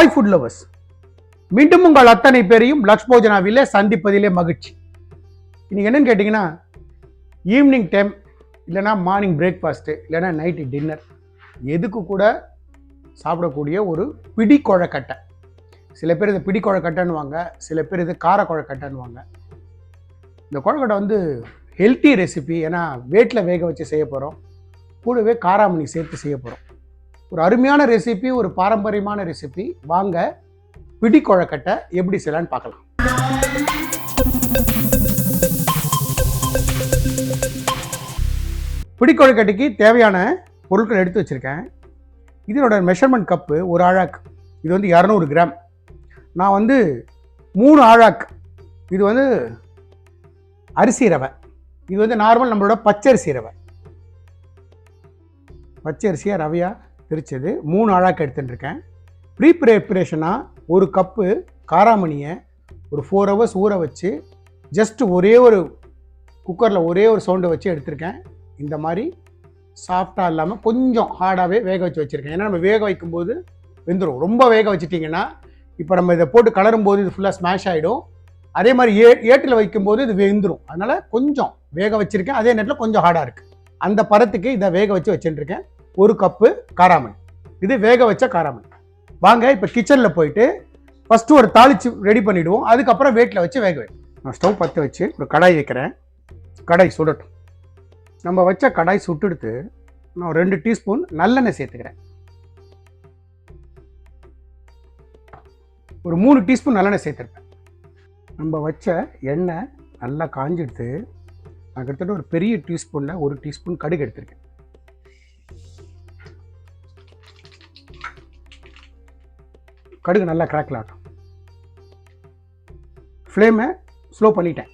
Hi food lovers மீண்டும் உங்கள் அத்தனை பேரையும் லக்ஷ் போஜனாவிலே சந்திப்பதிலே மகிழ்ச்சி. இன்னைக்கு என்னன்னு கேட்டிங்கன்னா ஈவினிங் டைம் இல்லைன்னா மார்னிங் பிரேக்ஃபாஸ்ட்டு இல்லைன்னா நைட்டு டின்னர் எதுக்கு கூட சாப்பிடக்கூடிய ஒரு பிடி குழக்கட்டை சில பேர் இது பிடி குழக்கட்டைன்னுவாங்க சில பேர் இது கார குழக்கட்டைன்னுவாங்க இந்த குழக்கட்டை வந்து ஹெல்த்தி ரெசிபி ஏன்னா வேட்டில் வேக வச்சு செய்ய போகிறோம் கூடவே காராமணி சேர்த்து செய்ய போகிறோம் ஒரு அருமையான ரெசிபி ஒரு பாரம்பரியமான ரெசிபி வாங்க பிடி கொழக்கட்டை எப்படி செய்யலான்னு பார்க்கலாம். பிடி கொழக்கட்டைக்கு தேவையான பொருட்கள் எடுத்து வச்சுருக்கேன். இதனோட மெஷர்மெண்ட் கப்பு ஒரு ஆழாக் இது வந்து இரநூறு கிராம். நான் வந்து மூணு ஆழாக் இது வந்து அரிசி ரவை. இது வந்து நார்மல் நம்மளோட பச்சரிசி ரவை. பச்சரிசியா ரவையா? பிரித்தது மூணு ஆழாக்கு எடுத்துட்டுருக்கேன். ப்ரீ ப்ரிப்ரேஷனாக ஒரு கப்பு காராமணியை ஒரு ஃபோர் ஹவர்ஸ் ஊற வச்சு ஜஸ்ட் ஒரே ஒரு குக்கரில் ஒரே ஒரு சவுண்டை வச்சு எடுத்திருக்கேன். இந்த மாதிரி சாஃப்டாக இல்லாமல் கொஞ்சம் ஹார்டாகவே வேக வச்சு வச்சுருக்கேன். ஏன்னா நம்ம வேக வைக்கும்போது வெந்துடும் ரொம்ப வேக வச்சுட்டிங்கன்னா இப்போ நம்ம இதை போட்டு கலரும் போது இது ஃபுல்லாக ஸ்மாஷ் ஆகிடும் அதே மாதிரி ஏ ஏட்டில் வைக்கும்போது இது வெந்துடும் அதனால் கொஞ்சம் வேக வச்சுருக்கேன். அதே நேரத்தில் கொஞ்சம் ஹார்டாக இருக்குது அந்த பதத்துக்கு இதை வேக வச்சு வச்சுட்டுருக்கேன். ஒரு கப்பு காராமல் இது வேக வச்ச காராமல் வாங்க இப்போ கிச்சனில் போயிட்டு ஃபஸ்ட்டு ஒரு தாளிச்சு ரெடி பண்ணிவிடுவோம் அதுக்கப்புறம் வேட்டில் வச்சு வேக வைப்போம் நான் ஸ்டவ் பற்ற வச்சு ஒரு கடாய் வைக்கிறேன். கடாய் சுடட்டும். நம்ம வச்ச கடாய் சுட்டுடுத்து நான் ரெண்டு டீஸ்பூன் நல்லெண்ணெய் சேர்த்துக்கிறேன். ஒரு மூணு டீஸ்பூன் நல்லெண்ணெய் சேர்த்துருப்பேன். நம்ம வச்ச எண்ணெய் நல்லா காஞ்சிடுத்து நான் கிட்டத்தட்ட ஒரு பெரிய டீஸ்பூனில் ஒரு டீஸ்பூன் கடுகு எடுத்திருக்கேன். கடுகு நல்லா கிராக்கில் ஆகட்டும் ஃப்ளேமை ஸ்லோ பண்ணிட்டேன்.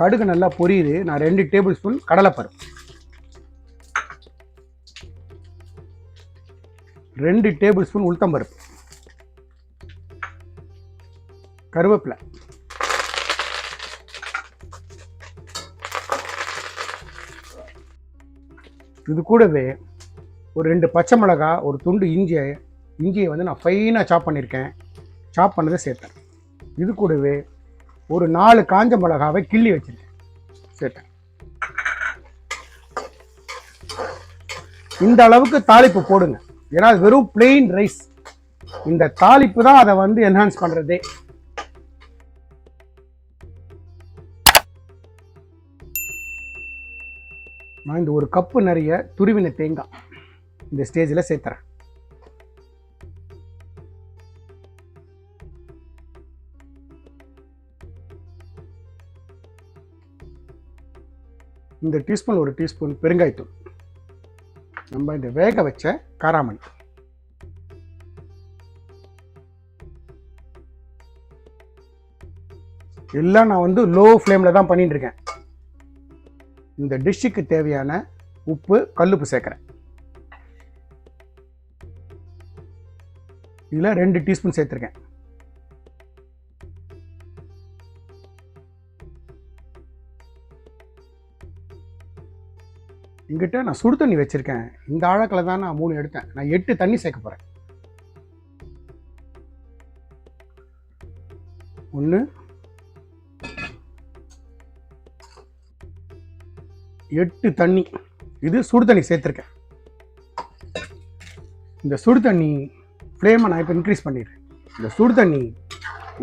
கடுகு நல்லா பொரியுது. நான் ரெண்டு டேபிள் ஸ்பூன் கடலைப்பருப்பு. ரெண்டு டேபிள் ஸ்பூன் உளுத்தம்பருப்பு. கருவேப்பிலை. இது கூடவே ஒரு ரெண்டு பச்சை மிளகா ஒரு துண்டு இஞ்சியை இஞ்சியை வந்து நான் ஃபைனாக சாப் பண்ணியிருக்கேன் சாப் பண்ணதை சேர்த்தேன். இது கூடவே ஒரு நாலு காஞ்ச மிளகாவை கிள்ளி வச்சிருக்கேன். சேர்த்தேன். இந்த அளவுக்கு தாளிப்பு போடுங்க. ஏன்னா அது வெறும் பிளெயின் ரைஸ் இந்த தாளிப்பு தான் அதை வந்து என்ஹான்ஸ் பண்ணுறதே நான் இந்த ஒரு கப்பு நிறைய துருவின தேங்காய். இந்த ஸ்டேஜில் சேர்த்துறேன். இந்த டீஸ்பூன் ஒரு டீஸ்பூன் பெருங்காயத்தூள். நம்ம இந்த வேக வச்ச காராமணி. எல்லாம் நான் வந்து லோ ஃப்ளேமில் தான் பண்ணிட்டு இருக்கேன். இந்த டிஷ்ஷுக்கு தேவையான உப்பு கல்லுப்பு சேர்க்குறேன். இதில் ரெண்டு டீஸ்பூன் சேர்த்துருக்கேன். என்கிட்ட நான் சுடு தண்ணி வச்சுருக்கேன். இந்த ஆழக்கில் தான் நான் மூணு எடுத்தேன். நான் எட்டு தண்ணி சேர்க்க போகிறேன் ஒன்று எட்டு தண்ணி. இது சுடு தண்ணி சேர்த்துருக்கேன். இந்த சுடு தண்ணி ஃப்ளேமை நான் இப்போ இன்க்ரீஸ் பண்ணிடுறேன். இந்த சுடு தண்ணி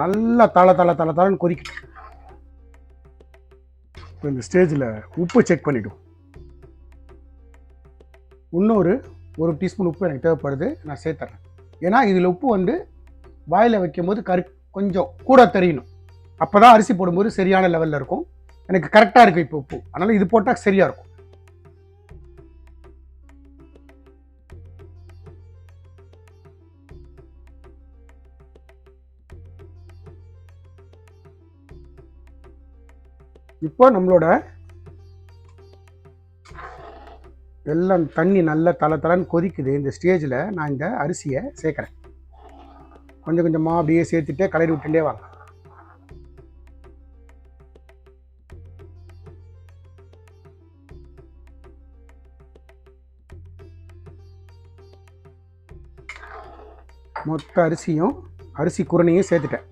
நல்லா தலை தலை தலை தலைன்னு கொதிக்கட்டும் இப்போ இந்த ஸ்டேஜில் உப்பு செக் பண்ணிவிடும் இன்னொரு ஒரு டீஸ்பூன் உப்பு எனக்கு தேவைப்படுது நான் சேர்த்துறேன். ஏன்னா இதில் உப்பு வந்து வாயில் வைக்கும்போது கரு கொஞ்சம் கூட தெரியணும். அப்போ தான் அரிசி போடும்போது சரியான லெவலில் இருக்கும். எனக்கு கரெக்டாக இருக்குது இப்போ உப்பு. அதனால் இது போட்டால் சரியாக இருக்கும். இப்போ நம்மளோட எல்லாம் தண்ணி நல்ல தலை தலைன்னு கொதிக்குது. இந்த ஸ்டேஜில் நான் இந்த அரிசியை சேர்க்குறேன். கொஞ்சம் கொஞ்சமாக அப்படியே சேர்த்துட்டே கலரி விட்டுட்டே வாங்க. மொத்த அரிசியும் அரிசி குரணையும் சேர்த்துட்டேன்.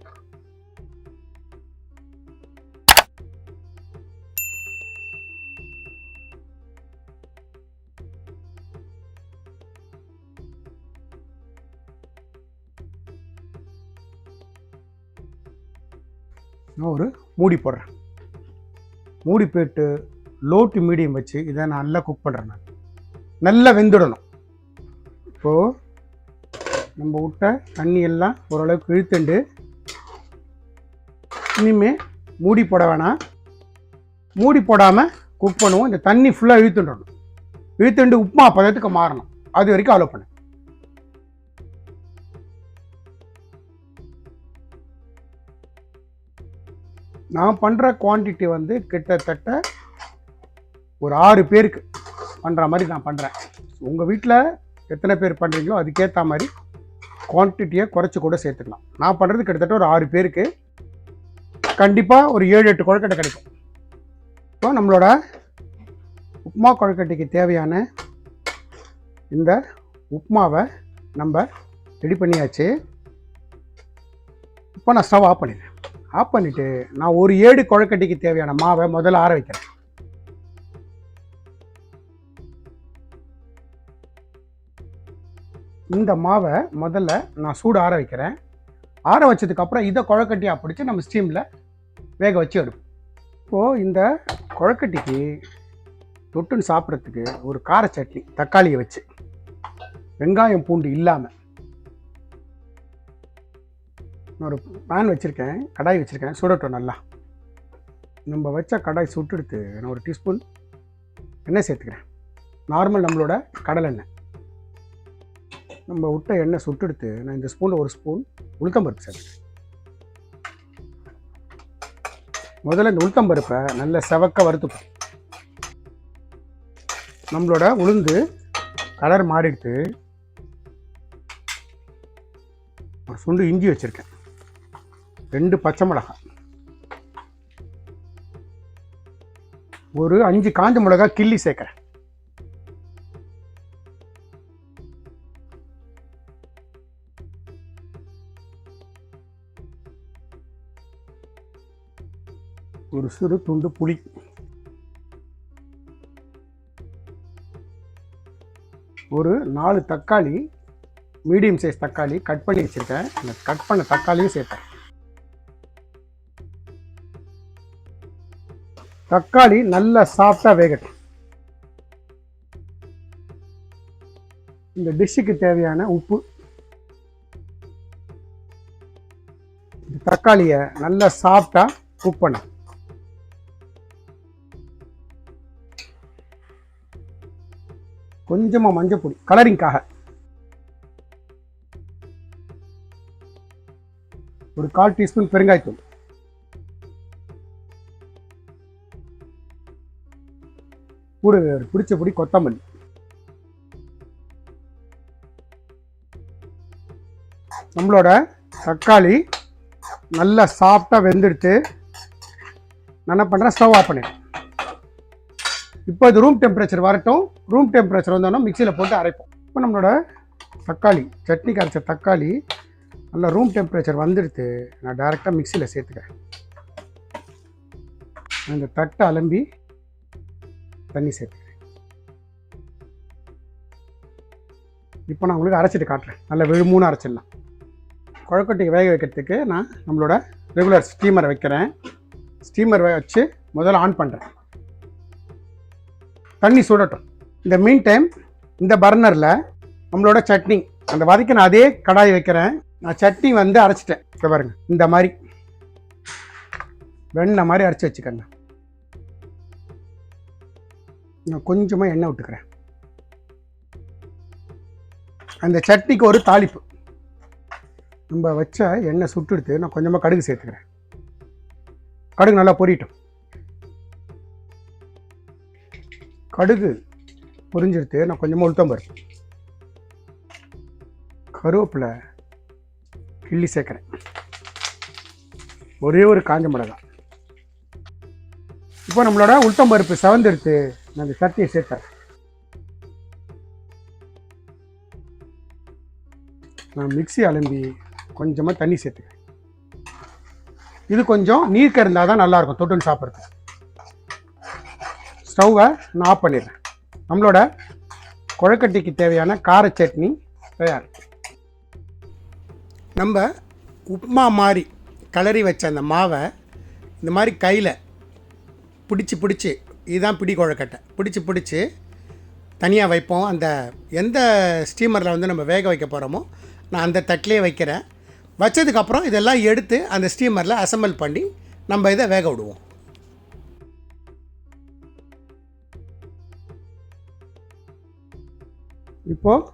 நான் ஒரு மூடி போடுறேன். மூடி போட்டு லோ டு மீடியம் வச்சு இதை நான் நல்லா குக் பண்ணுறேன் நான். நல்லா வெந்துடணும். இப்போது நம்ம விட்ட தண்ணி எல்லாம் ஓரளவுக்கு இழுத்துண்டு இனிமேல் மூடி போட வேணாம். மூடி போடாமல் குக் பண்ணுவோம். இந்த தண்ணி ஃபுல்லாக இழுத்துடணும். இழுத்துண்டு உப்புமா பதத்துக்கு மாறணும். அது வரைக்கும் அலோ பண்ணு. நான் பண்ணுற குவான்டிட்டி வந்து கிட்டத்தட்ட ஒரு ஆறு பேருக்கு பண்ணுற மாதிரி நான் பண்ணுறேன் உங்கள் வீட்டில் எத்தனை பேர் பண்ணுறீங்களோ அதுக்கேற்ற மாதிரி குவான்டிட்டியை குறைச்சி கூட சேர்த்துக்கலாம். நான் பண்ணுறது கிட்டத்தட்ட ஒரு ஆறு பேருக்கு கண்டிப்பாக ஒரு ஏழு எட்டு குழக்கட்டை கிடைக்கும். இப்போ நம்மளோட உப்புமா குழக்கட்டைக்கு தேவையான இந்த உப்புமாவை நம்ம ரெடி பண்ணியாச்சு. இப்போ நான் ஸ்டவ் ஆஃப் பண்ணிடுறேன். ஆஃப் பண்ணிவிட்டு நான் ஒரு ஏடு குழக்கட்டிக்கு தேவையான மாவை முதல்ல ஆற வைக்கிறேன். இந்த மாவை முதல்ல நான் சூடு ஆற வைக்கிறேன். ஆற வச்சதுக்கப்புறம் இதை குழக்கட்டியாக பிடிச்சி நம்ம ஸ்டீமில் வேக வச்சு எடுப்போம். இப்போது இந்த குழக்கட்டிக்கு தொட்டுன்னு சாப்பிட்றதுக்கு ஒரு கார சட்னி தக்காளியை வச்சு. வெங்காயம் பூண்டு இல்லாமல் நான் ஒரு பேன் வச்சுருக்கேன் கடாய் வச்சுருக்கேன் சுடட்டும் நல்லா. நம்ம வச்ச கடாய் சுட்டுடுத்து நான் ஒரு டீஸ்பூன் எண்ணெய் சேர்த்துக்கிறேன். நார்மல் நம்மளோட கடலெண்ணெய் நம்ம விட்ட எண்ணெய் சுட்டெடுத்து நான் இந்த ஸ்பூனில் ஒரு ஸ்பூன் உளுத்தம்பருப்பு சேர்த்துக்கிறேன். முதல்ல இந்த உளுத்தம்பருப்பை நல்ல செவக்க வறுத்துப்போம் நம்மளோட உளுந்து கலர் மாறிடுத்து சுண்டு இஞ்சி வச்சுருக்கேன். ரெண்டு பச்சை மிளகாய். ஒரு அஞ்சு காஞ்ச மிளகாய் கிள்ளி சேர்க்குறேன். ஒரு சிறு துண்டு புளி. ஒரு நாலு தக்காளி மீடியம் சைஸ் தக்காளி கட் பண்ணி வச்சுருக்கேன். அந்த கட் பண்ண தக்காளியும் சேர்த்தேன் தக்காளி நல்லா சாஃப்டாக வேகட்டும். இந்த டிஷ்ஷுக்கு தேவையான உப்பு. இந்த தக்காளியை நல்லா சாஃப்டாக குக் பண்ண கொஞ்சமாக மஞ்சள் பொடி கலரிங்காக ஒரு கால் டீஸ்பூன் பெருங்காயத்தூள். கூட ஒரு பிடிச்ச கொத்தமல்லி. நம்மளோட தக்காளி நல்லா சாஃப்டாக வெந்துடுத்து நான் என்ன பண்ணுறேன் ஸ்டவ் ஆஃப் பண்ணிடுறேன். இப்போ இது ரூம் டெம்பரேச்சர் வரட்டும். ரூம் டெம்பரேச்சர் வந்தோன்னா மிக்சியில் போட்டு அரைப்போம். இப்போ நம்மளோட தக்காளி சட்னிக்கு அரைச்ச தக்காளி நல்லா ரூம் டெம்பரேச்சர் வந்துடுத்து நான் டேரெக்டாக மிக்சியில் சேர்த்துக்கிறேன். அந்த தட்டை அலம்பி தண்ணி சேர்த்துக்கிறேன். இப்போ நான் உங்களுக்கு அரைச்சிட்டு காட்டுறேன். நல்லா விழுமூணு அரைச்சிடலாம். குழக்கட்டைக்கு வேக வைக்கிறதுக்கு நான் நம்மளோட ரெகுலர் ஸ்டீமரை வைக்கிறேன். ஸ்டீமர் வச்சு முதல்ல ஆன் பண்ணுறேன் தண்ணி சுடட்டும். இந்த மீன் டைம் இந்த பர்னரில் நம்மளோட சட்னி அந்த வதக்க நான் அதே கடாய் வைக்கிறேன். நான் சட்னி வந்து அரைச்சிட்டேன். இப்போ பாருங்கள் இந்த மாதிரி. வெண்ணெய் மாதிரி அரைச்சி வச்சுக்கோங்க. நான் கொஞ்சமாக எண்ணெய் விட்டுக்கிறேன். அந்த சட்னிக்கு ஒரு தாளிப்பு. நம்ம வச்ச எண்ணெய் சுட்டுடுத்து நான் கொஞ்சமாக கடுகு சேர்த்துக்கிறேன். கடுகு நல்லா பொரியட்டும். கடுகு பொரிஞ்சிருத்து நான் கொஞ்சமாக உளுத்தம் பருப்பு. கருவேப்பிலை கிள்ளி சேர்க்குறேன். ஒரே ஒரு காஞ்ச மிளகாய். இப்போ நம்மளோட உளுத்தம் பருப்பு செவந்தெடுத்து நான் இந்த சட்னியை சேர்த்தேன். நான் மிக்ஸி அலம்பி கொஞ்சமாக தண்ணி சேர்த்துக்கிறேன். இது கொஞ்சம் நீர்க்க இருந்தால் தான் நல்லாயிருக்கும் தொட்டுன்னு சாப்பிட்றது ஸ்டவ்வை நான் ஆஃப் பண்ணிடுறேன். நம்மளோட குழக்கட்டிக்கு தேவையான கார சட்னி தயார். நம்ம உப்புமா மாதிரி கிளறி வச்ச அந்த மாவை இந்த மாதிரி கையில் பிடிச்சி பிடிச்சி இதுதான் பிடி குழக்கட்டை பிடிச்சி பிடிச்சி தனியாக வைப்போம். அந்த எந்த ஸ்டீமரில் வந்து நம்ம வேக வைக்க போகிறோமோ நான் அந்த தட்டிலே வைக்கிறேன். வச்சதுக்கப்புறம் இதெல்லாம் எடுத்து அந்த ஸ்டீமரில் அசம்பிள் பண்ணி நம்ம இதை வேக விடுவோம். இப்போது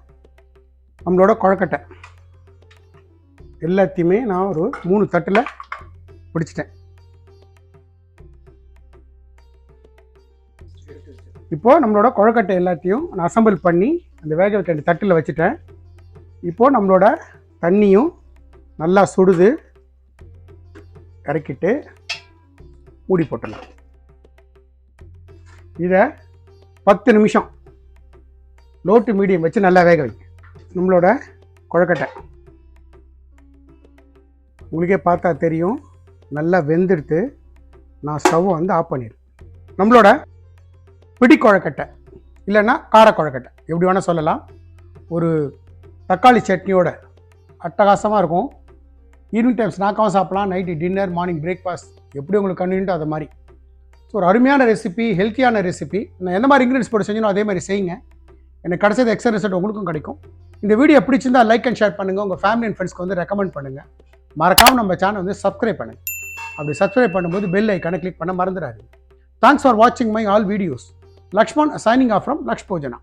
நம்மளோட குழக்கட்டை. எல்லாத்தையுமே நான் ஒரு மூணு தட்டில் பிடிச்சிட்டேன். இப்போது நம்மளோட குழக்கட்டை எல்லாத்தையும் நான் அசம்பிள் பண்ணி அந்த வேக வைக்க தட்டில் வச்சுட்டேன். இப்போது நம்மளோட தண்ணியும் நல்லா சுடுது. இறக்கிட்டு மூடி போட்டுடலாம். இதை பத்து நிமிஷம் லோ டு மீடியம் வச்சு நல்லா வேக வைங்க நம்மளோட குழக்கட்டை. உங்களுக்கே பார்த்தா தெரியும். நல்லா வெந்தெடுத்து நான் ஸ்டவ் வந்து ஆஃப் பண்ணிடுறேன் நம்மளோட பிடி கொழக்கட்டை இல்லைன்னா கார கொழக்கட்டை எப்படி வேணால் சொல்லலாம். ஒரு தக்காளி சட்னியோட அட்டகாசமாக இருக்கும். ஈவினிங் டைம் ஸ்நாக்காகவும் சாப்பிட்லாம். நைட்டு டின்னர் மார்னிங் பிரேக்ஃபாஸ்ட் எப்படி உங்களுக்கு கன்வீனியன்ட்டோ அது மாதிரி. ஸோ ஒரு அருமையான ரெசிபி ஹெல்த்தியான ரெசிபி நான் எந்த மாதிரி இன்க்ரீடியன்ஸ் போட்டு செஞ்சனோ அதே மாதிரி செய்யுங்க. எனக்கு கிடைச்சது எக்ஸ்ட்ரா ரிசல்ட் உங்களுக்கும் கிடைக்கும். இந்த வீடியோ பிடிச்சிருந்தால் லைக் அண்ட் ஷேர் பண்ணுங்கள் உங்கள் ஃபேமிலி அண்ட் ஃப்ரெண்ட்ஸ்க்கு வந்து ரெக்கமெண்ட் பண்ணுங்கள் மறக்காமல் நம்ம சேனல் வந்து சப்ஸ்கிரைப் பண்ணுங்கள் அப்படி சப்ஸ்கிரைப் பண்ணும்போது பெல் ஐக்கானை கிளிக் பண்ண மறந்துடாது தேங்க்ஸ் ஃபார் வாட்சிங் my all videos Lakshman signing off from Laksh Bhojana